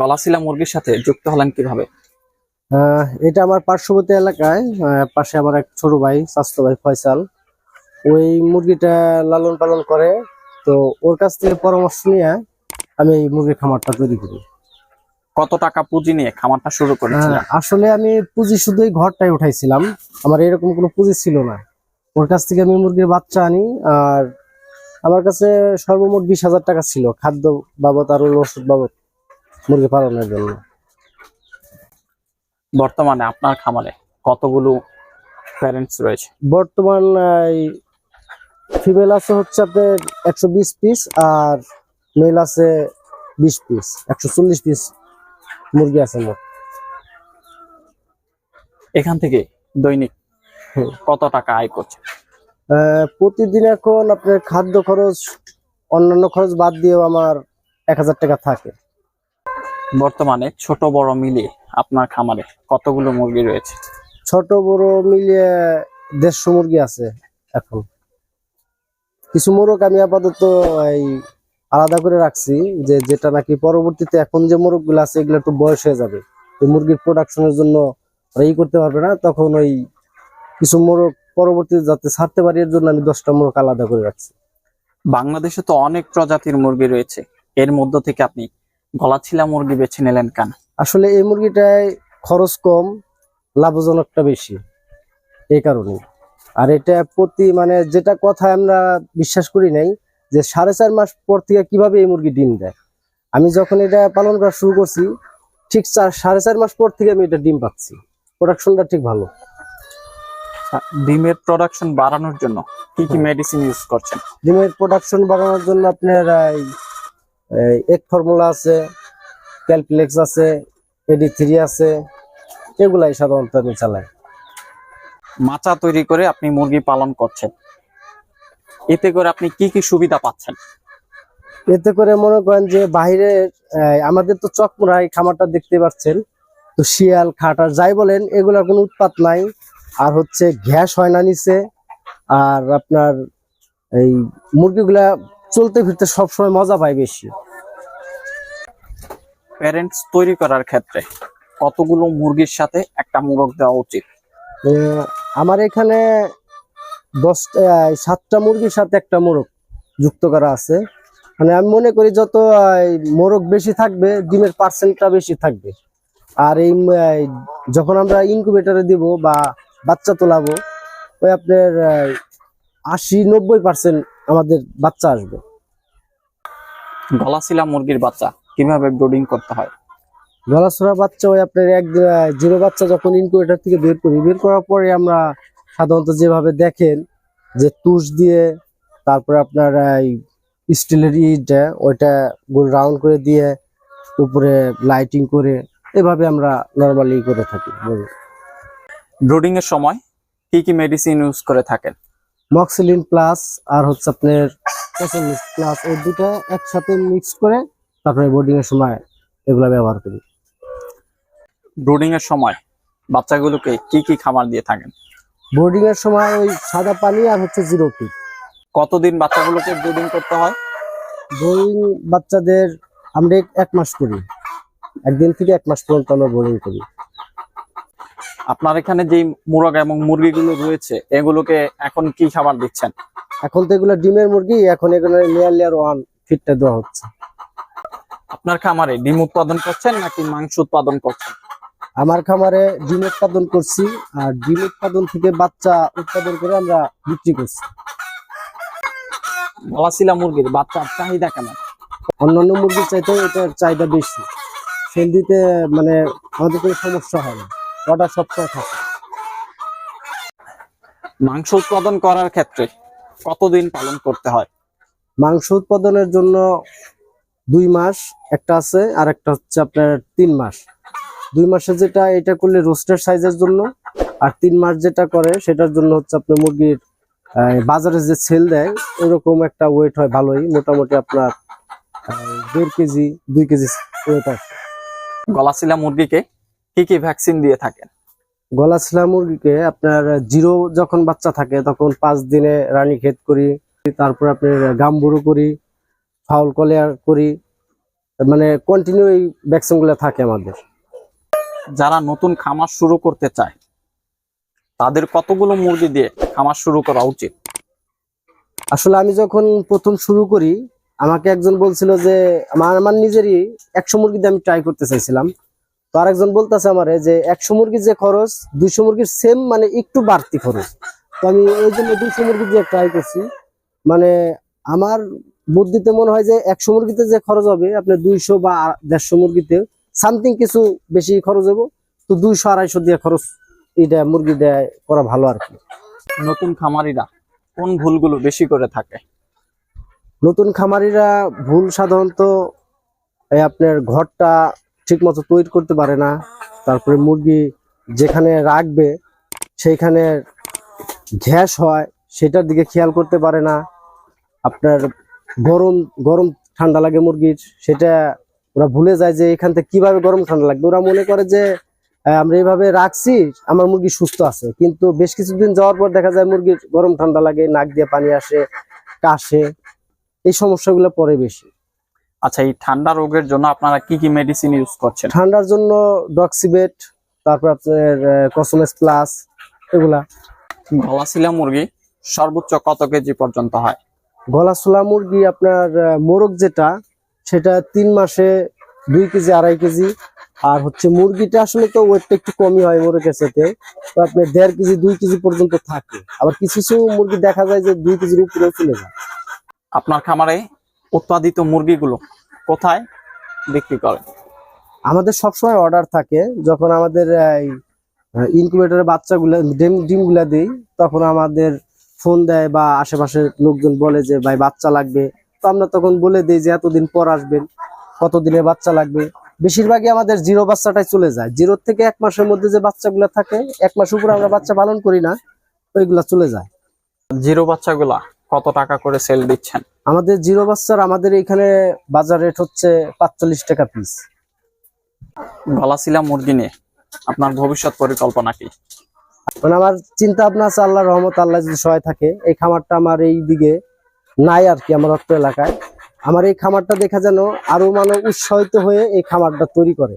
গলাশিলা মুরগির সাথে যুক্ত হলেন কীভাবে? এটা আমার পার্শ্ববর্তী এলাকায় পাশে আমার এক ছোট ভাই স্বাস্থ্য ভাই ফয়সাল। ওই মুরগিটা লালন পালন করে তো ওর কাছ থেকে পরামর্শ নিয়ে আমি এই মুরগির খামারটা তৈরি করি। কত টাকা পুঁজি নিয়ে খামারটা শুরু করেছিলেন? আসলে আমি পুঁজি শুধু এই ঘরটাই উঠাইছিলাম। আমার এরকম কোনো পুঁজি ছিল না। ওর কাছ থেকে আমি মুরগির বাচ্চা আনি আর আমার কাছে সর্বমোট বিশ হাজার টাকা ছিল। খাদ্য বাবদ আর ওষুধ বাবদ। মুরগি পালনের জন্য। বর্তমানে আপনার খামারে কতগুলো প্যারেন্টস রয়েছে? বর্তমান ফিমেল আছে হচ্ছে আপনার একশো বিশ পিস আর মেল আছে বিশ পিস একশো চল্লিশ পিস মুরগি আছে মোট। এখান থেকে দৈনিক কত টাকা আয় করছে? প্রতিদিন এখন আপনার খাদ্য খরচ অন্যান্য খরচ বাদ দিয়েও আমার এক হাজার টাকা থাকে। বর্তমানে ছোট বড় মিলিয়ে আপনার খামারে কতগুলো মুরগি রয়েছে? ছোট বড় মিলিয়ে দেড়শো মুরগি আছে এখন। কিছু মোরগ আমি আপাতত এই আলাদা করে রাখছি যে যেটা নাকি পরবর্তীতে এখন যে মোরগগুলো আছে এগুলো একটু বয়স হয়ে যাবে। মুরগির প্রোডাকশনের জন্য ই করতে পারবে না তখন ওই কিছু মোরগ পরবর্তীতে যাতে ছাড়তে পারি এর জন্য আমি দশটা মোরগ আলাদা করে রাখছি। বাংলাদেশে তো অনেক প্রজাতির মুরগি রয়েছে। এর মধ্য থেকে আপনি গলাছিলা মুরগি বেছে নিলেন কেন? আসলে এই মুরগিটায় খরচ কম লাভজনকটা বেশি এই কারণে আর এটা প্রতি মানে যেটা কথা আমরা বিশ্বাস করি নাই যে সাড়ে চার মাস পর থেকে কীভাবে এই মুরগি ডিম দেয়। আমি যখন এটা পালন করা শুরু করছি ঠিক চার সাড়ে চার মাস পর থেকে আমি এটা ডিম পাচ্ছি। প্রোডাকশনটা ঠিক ভালো। ডিমের প্রোডাকশন বাড়ানোর জন্য কি কি মেডিসিন ইউজ করছেন? ডিমের প্রোডাকশন বাড়ানোর জন্য আপনার এক ফর্মুলা আছে ক্যালপ্লেক্স আছে এডি থ্রি আছে এগুলাই সাধারণত আমি চালাই। মাচা তৈরি করে আপনি মুরগি পালন করছেন। এতে করে আপনি কি কি সুবিধা পাচ্ছেন? এতে করে মনে করেন যে বাইরে আমাদের তো চকমুড়া এই খামারটা দেখতে পাচ্ছেন। তো শিয়াল খাটার যাই বলেন এগুলোর কোনো উৎপাত নাই। আর হচ্ছে গ্যাস হয় না নিচে। আর আপনার এই মুরগিগুলা চলতে ফিরতে সবসময় মজা পায় বেশি। প্যারেন্টস তৈরি করার ক্ষেত্রে কতগুলো মুরগির সাথে একটা মোরগ দেওয়া উচিত? আমার এখানে দশ সাতটা মুরগির সাথে একটা মোরগ যুক্ত করা আছে। মানে আমি মনে করি যত মোরগ বেশি থাকবে ডিমের পার্সেন্টটা বেশি থাকবে। আর এই যখন আমরা ইনকুবেটরে দিব বা বাচ্চা তোলাবো ওই আপনার আশি নব্বই পার্সেন্ট আমাদের বাচ্চা আসবে। গলাশিলা মুরগির বাচ্চা কীভাবে ব্রোডিং করতে হয়? গলাছড়া বাচ্চা ওই আপনার এক জিরো বাচ্চা যখন ইনকিউবেটর থেকে বের করি বের করার পরে আমরা সাধারণত যেভাবে দেখেন যে তুষ দিয়ে তারপরে আপনার এই স্টিলের ইটা ওইটা গোল রাউন্ড করে দিয়ে উপরে লাইটিং করে এভাবে আমরা নর্মালি করে থাকি। ব্রুডিং এর সময় কি কি মেডিসিন ইউজ করে থাকেন? মক্সিলিন প্লাস আর হচ্ছে আপনার প্লাস এই দুটো একসাথে মিক্স করে তারপরে বোর্ডিং এর সময় এগুলা ব্যবহার করি। ব্রুডিং এর সময় বাচ্চাগুলোকে কি কি খাবার দিয়ে থাকেন? বোর্ডিং এর সময় ওই সাদা পানি আর হচ্ছে জিরো ফিট কতদিন বাচ্চাগুলোকে ব্রুডিং করতে হয়? বোরিং বাচ্চাদের আমরা এক- এক মাস করি। একদিন থেকে এক মাস পর্যন্ত আমরা বোরিং করি। আপনার এখানে যে মুরগ এবং মুরগিগুলো রয়েছে এগুলোকে এখন কি খাবার দিচ্ছেন? এখন তো এগুলো ডিমের মুরগি এখন এগুলো লেয়ার লেয়ার ওয়ান ফিটটা দেওয়া হচ্ছে। আপনার খামারে ডিম উৎপাদন করছেন নাকি মাংস উৎপাদন করছেন? আমার খামারে ডিম উৎপাদন করছি আর ডিম উৎপাদন থেকে বাচ্চা উৎপাদন করে আমরা বিক্রি করছি। গলাশিলা মুরগির বাচ্চার চাহিদা কেমন? অন্যান্য মুরগির চাইতে এটার চাহিদা বেশি। সেল দিতে মানে আমাদের কোনো সমস্যা হয় না। অর্ডার সবসময় থাকে। মাংস উৎপাদন করার ক্ষেত্রে কতদিন পালন করতে হয়? মাংস উৎপাদনের জন্য দুই মাস একটা আছে আর একটা হচ্ছে আপনার তিন মাস। দুই মাসে যেটা এটা করলে রোস্টের সাইজের জন্য আর তিন মাস যেটা করে সেটার জন্য হচ্ছে আপনার মুরগির বাজারে যে সেল দেয় ওরকম একটা ওয়েট হয় ভালোই মোটামুটি আপনার দেড় কেজি দুই কেজি ওয়েট আসে গলাশিলা মুরগিকে কি কি ভ্যাকসিন দিয়ে থাকেন? গলা ছিলা মুরগিকে আপনার জিরো যখন বাচ্চা থাকে তখন পাঁচ দিনে রানী ক্ষেত করি তারপর আপনার গাম্বুরু করি ফাউল কলেয়ার করি মানে কন্টিনিউ এই ভ্যাকসিনগুলো থাকে আমাদের। যারা নতুন খামার শুরু করতে চায় তাদের কতগুলো মুরগি দিয়ে খামার শুরু করা উচিত? আসলে আমি যখন প্রথম শুরু করি আমাকে একজন বলছিল যে আমার আমার নিজেরই একশো মুরগি দিয়ে আমি ট্রাই করতে চাইছিলাম। তো আরেকজন বলতেছে আমারে যে একশো মুরগির যে খরচ দুইশো মুরগির সেম মানে একটু বাড়তি খরচ। তো আমি ওই জন্য দুইশো মুরগি দিয়ে ট্রাই করছি। মানে আমার বুদ্ধিতে মনে হয় যে একশো মুরগিতে যে খরচ হবে আপনার দুইশো বা দেড়শো মুরগিতে সামথিং কিছু বেশি খরচ হব তো দুইশো আড়াইশো দিয়ে খরচ এটা মুরগি দেয় করা ভালো আর কি। নতুন খামারিরা কোন ভুলগুলো বেশি করে থাকে? নতুন খামারিরা ভুল সাধারণত এই আপনার ঘরটা ঠিক মতো তৈরি করতে পারে না। তারপরে মুরগি যেখানে রাখবে, সেইখানে গ্যাস হয়, সেটার দিকে খেয়াল করতে পারে না। আপনার গরম গরম ঠান্ডা লাগে মুরগির, সেটা ওরা ভুলে যায় যে এখান থেকে কীভাবে গরম ঠান্ডা লাগবে। ওরা মনে করে যে আমরা এইভাবে রাখছি, আমার মুরগি সুস্থ আছে। কিন্তু বেশ কিছুদিন যাওয়ার পর দেখা যায় মুরগির গরম ঠান্ডা লাগে, নাক দিয়ে পানি আসে, কাশে, এই সমস্যাগুলো পরে বেশি। আচ্ছা এই ঠান্ডা রোগের জন্য আপনারা কি কি মেডিসিন ইউজ করছেন? ঠান্ডার জন্য ডক্সিবেট তারপর আপনার কসমেস প্লাস এগুলা। গলাশিলা মুরগি সর্বোচ্চ কত কেজি পর্যন্ত হয়? গলাশোলা মুরগি আপনার মোরগ যেটা সেটা তিন মাসে দুই কেজি আড়াই কেজি। আর হচ্ছে মুরগিটা আসলে তো ওয়েটটা একটু কমই হয় মোরগের সাথে। তো আপনার দেড় কেজি দুই কেজি পর্যন্ত থাকে। আবার কিছু কিছু মুরগি দেখা যায় যে দুই কেজির উপরেও চলে যায়। আপনার খামারে উৎপাদিত মুরগিগুলো কোথায় বিক্রি করে? আমাদের সবসময় অর্ডার থাকে। যখন আমাদের ইনকিউবেটরের বাচ্চাগুলো ডিম ডিমগুলা দিই তখন আমাদের ফোন দেয় বা আশেপাশের লোকজন বলে যে ভাই বাচ্চা লাগবে। তো আমরা তখন বলে দিই যে এতদিন পর আসবেন কতদিনে বাচ্চা লাগবে? বেশিরভাগই আমাদের জিরো বাচ্চাটাই চলে যায়। জিরোর থেকে এক মাসের মধ্যে যে বাচ্চাগুলো থাকে এক মাস উপরে আমরা বাচ্চা পালন করি না ওইগুলা চলে যায়। জিরো বাচ্চাগুলা কত টাকা করে সেল দিচ্ছেন? আমাদের জিরো বাচ্চার আমাদের এখানে বাজার রেট হচ্ছে পাঁচচল্লিশ টাকা পিস গলাশিলা মুরগি নিয়ে আপনার ভবিষ্যৎ পরিকল্পনা কি? মানে আমার চিন্তা ভাবনা আছে আল্লাহর রহমত আল্লাহ যদি সহায় থাকে। এই খামারটা আমার এই দিকে নাই আর কি আমার অত্র এলাকায়। আমার এই খামারটা দেখা যেন আরও মানে উৎসাহিত হয়ে এই খামারটা তৈরি করে।